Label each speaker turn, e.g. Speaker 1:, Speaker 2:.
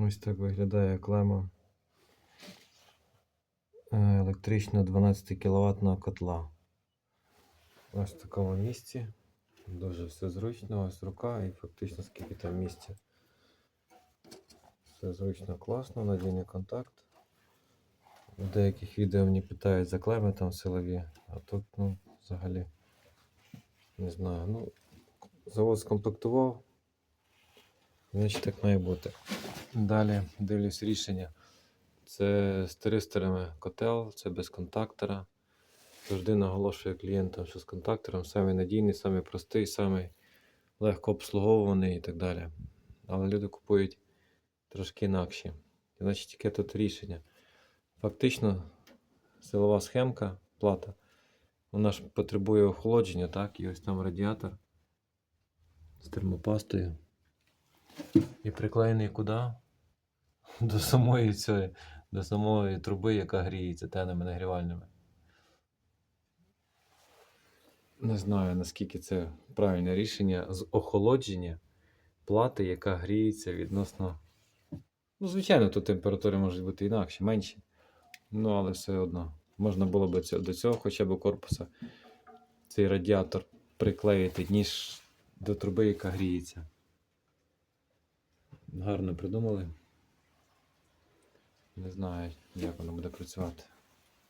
Speaker 1: Ось так виглядає клема е, електрична 12 кВт котла. Ось в такому місці. Дуже все зручно, ось рука і фактично скільки там місця. Все зручно, класно, надійний контакт. В деяких відео мені питають за клеми там силові, а тут, ну, взагалі, не знаю. Ну, завод скомплектував, значить так має бути. Далі дивлюсь рішення. Це з тиристорами котел, це без контактора. Завжди наголошую клієнтам, що з контактором самий надійний, самий простий, самий легко обслуговуваний і так далі. Але люди купують трошки інакші. Значить, яке тут рішення? Фактично, силова схемка, плата, вона ж потребує охолодження, так? І ось там радіатор з термопастою. І приклеєний куди? До самої цієї, до самої труби, яка гріється тенами нагрівальними. Не знаю, наскільки це правильне рішення з охолодження плати, яка гріється відносно. Ну, звичайно, тут температури можуть бути інакші, менші. Ну, але все одно. Можна було б до цього хоча б корпуса цей радіатор приклеїти, ніж до труби, яка гріється. Гарно придумали. Не знаю, як воно буде працювати.